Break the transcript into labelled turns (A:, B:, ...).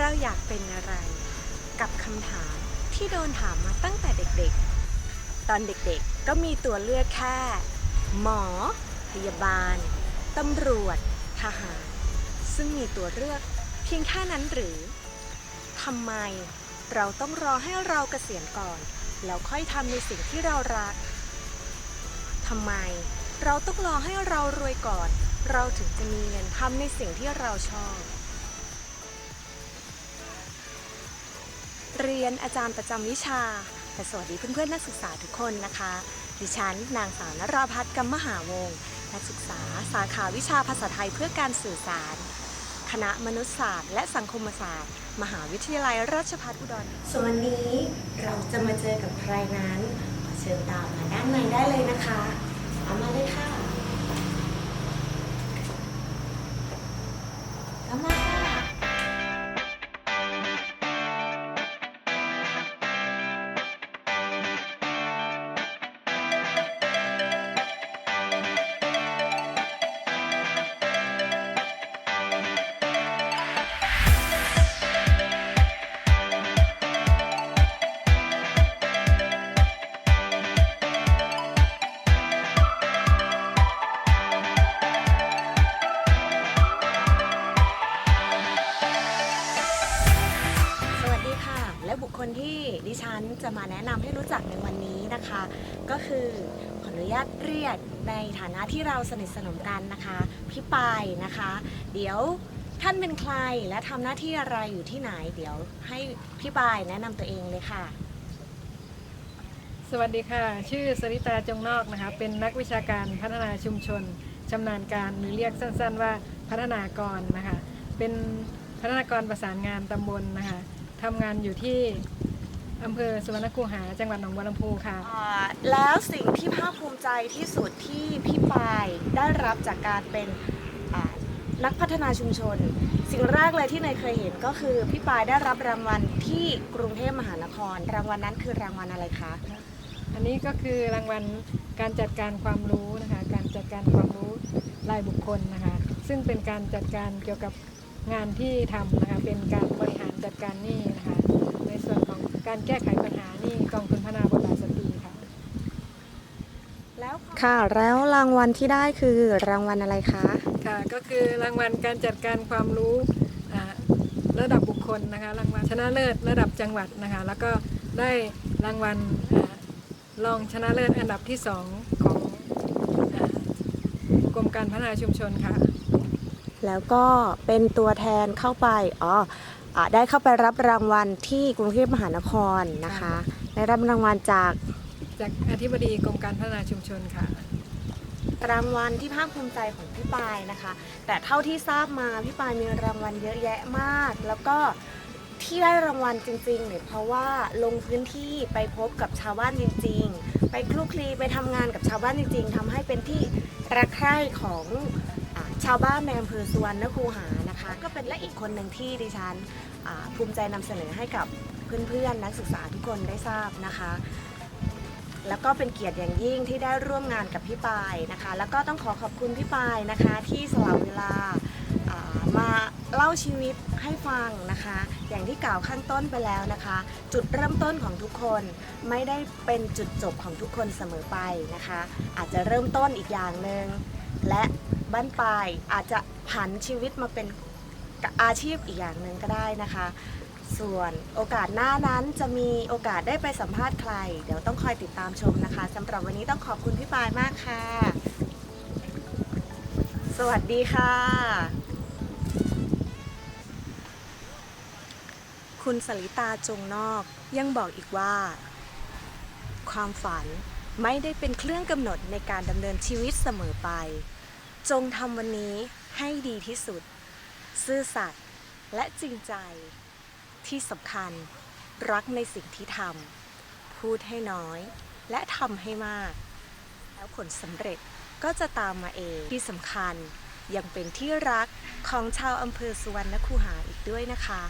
A: เราอยากเป็นอะไร กับคำถามที่โดนถามมาตั้งแต่เด็กๆ ตอนเด็กๆก็มีตัวเลือกแค่ หมอ พยาบาล ตำรวจ ทหาร ซึ่งมีตัวเลือกเพียงแค่นั้นหรือทำไมเราต้องรอให้เราเกษียณก่อน แล้วค่อยทำในสิ่งที่เรารักทำไมเราต้องรอให้เรารวยก่อน เราถึงจะมีเงินทำในสิ่งที่เราชอบ เรียนอาจารย์ประจำวิชาแต่สวัสดีเพื่อนๆนักศึกษาทุกคนนะคะ ดิฉัน นางสาวนราพัฒน์กำมหาวงศ์นักศึกษาสาขาวิชาภาษาไทยเพื่อการสื่อสาร คณะมนุษยศาสตร์ และสังคมศาสตร์ มหาวิทยาลัยราชภัฏอุดรส่วนวันนี้เราจะมาเจอกับใครนั้นขอเชิญตามมาด้านในได้เลยนะคะ เอามาเลยค่ะ และบุคคลที่ดิฉันจะมาแนะนำให้รู้จักในวันนี้นะคะ ก็คือขออนุญาตเรียกในฐานะที่เราสนิทสนมกันนะคะพี่ปายนะคะ เดี๋ยวท่านเป็นใครและทำหน้าที่อะไรอยู่ที่ไหน เดี๋ยวให้พี่ปายแนะนำตัวเองเลยค่ะ
B: สวัสดีค่ะ ชื่อสริตาจงนอกนะคะ เป็นนักวิชาการพัฒนาชุมชนชำนาญการหรือเรียกสั้น ๆ ว่าพัฒนากรนะคะ เป็นพัฒนากรประสานงานตำบลนะคะ ทำงานอยู่ที่อำเภอสุวรรณคูหา จังหวัดหนองบัวลำพูค่ะ
A: อ่าแล้วสิ่งที่ภาคภูมิใจที่สุดที่พี่ปายได้รับจากการเป็นอ่านักพัฒนาชุมชน สิ่งแรกเลยที่เนยเคยเห็นก็คือพี่ปายได้รับรางวัลที่กรุงเทพมหานคร รางวัลนั้นคือรางวัลอะไรคะ
B: อันนี้ก็คือรางวัลการจัดการความรู้นะคะ การจัดการความรู้รายบุคคลนะคะ ซึ่งเป็นการจัดการเกี่ยวกับ งานที่ทำนะคะเป็นการบริหารจัดการหนี้นะคะในส่วนของการแก้ไขปัญหาหนี้กองทุนพัฒนาบทบาทสตรีค่ะ
A: แล้วค่ะแล้วรางวัลที่ได้คือรางวัลอะไรคะ
B: ค่ะก็คือรางวัลการจัดการความรู้อ่าระดับบุคคลนะคะรางวัลชนะเลิศระดับจังหวัดนะคะแล้วก็ได้รางวัลอ่ารองชนะเลิศอันดับที่สองของอ่ากรมการพัฒนาชุมชนค่ะ
A: แล้วก็เป็นตัวแทนเข้าไปอ๋ออ่าได้เข้าไปรับรางวัลที่กรุงเทพมหานครนะคะ ได้รับรางวัลจาก
B: จากอธิบดีกรมการพัฒนาชุมชนค่ะ
A: รางวัลที่ภาคภูมิใจของพี่ปายนะคะ แต่เท่าที่ทราบมาพี่ปายมีรางวัลเยอะแยะมาก แล้วก็ที่ได้รางวัลจริงๆเนี่ยเพราะว่าลงพื้นที่ไปพบกับชาวบ้านจริง ๆ ไปคลุกคลีไปทำงานกับชาวบ้านจริง ๆทำให้เป็นที่รักใคร่ของอา ชาวบ้านในอำเภอสุวรรณคูหานะคะ ก็เป็นและอีกคนหนึ่งที่ดิฉันภูมิใจนำเสนอให้กับเพื่อนๆนักศึกษาทุกคนได้ทราบนะคะ แล้วก็เป็นเกียรติอย่างยิ่งที่ได้ร่วมงานกับพี่ปายนะคะ แล้วก็ต้องขอขอบคุณพี่ปายนะคะที่สละเวลาามาเล่าชีวิตให้ฟังนะคะ อย่างที่กล่าวข้างต้นไปแล้วนะคะ จุดเริ่มต้นของทุกคนไม่ได้เป็นจุดจบของทุกคนเสมอไปนะคะ อาจจะเริ่มต้นอีกอย่างหนึ่ง และบ้านปลายอาจจะผันชีวิตมาเป็นอาชีพอีกอย่างหนึ่งก็ได้นะคะ ส่วนโอกาสหน้านั้นจะมีโอกาสได้ไปสัมภาษณ์ใคร เดี๋ยวต้องคอยติดตามชมนะคะสำหรับวันนี้ต้องขอบคุณพี่ปายมากค่ะ สวัสดีค่ะ คุณสลิตาจงนอกยังบอกอีกว่า ความฝัน ไม่ได้เป็นเครื่องกำหนดในการดำเนินชีวิตเสมอไป จงทำวันนี้ให้ดีที่สุด ซื่อสัตย์และจริงใจ ที่สำคัญรักในสิ่งที่ทำพูดให้น้อย และทำให้มาก แล้วผลสำเร็จก็จะตามมาเองที่สำคัญยังเป็นที่รักของชาวอำเภอสุวรรณคูหาอีกด้วยนะคะ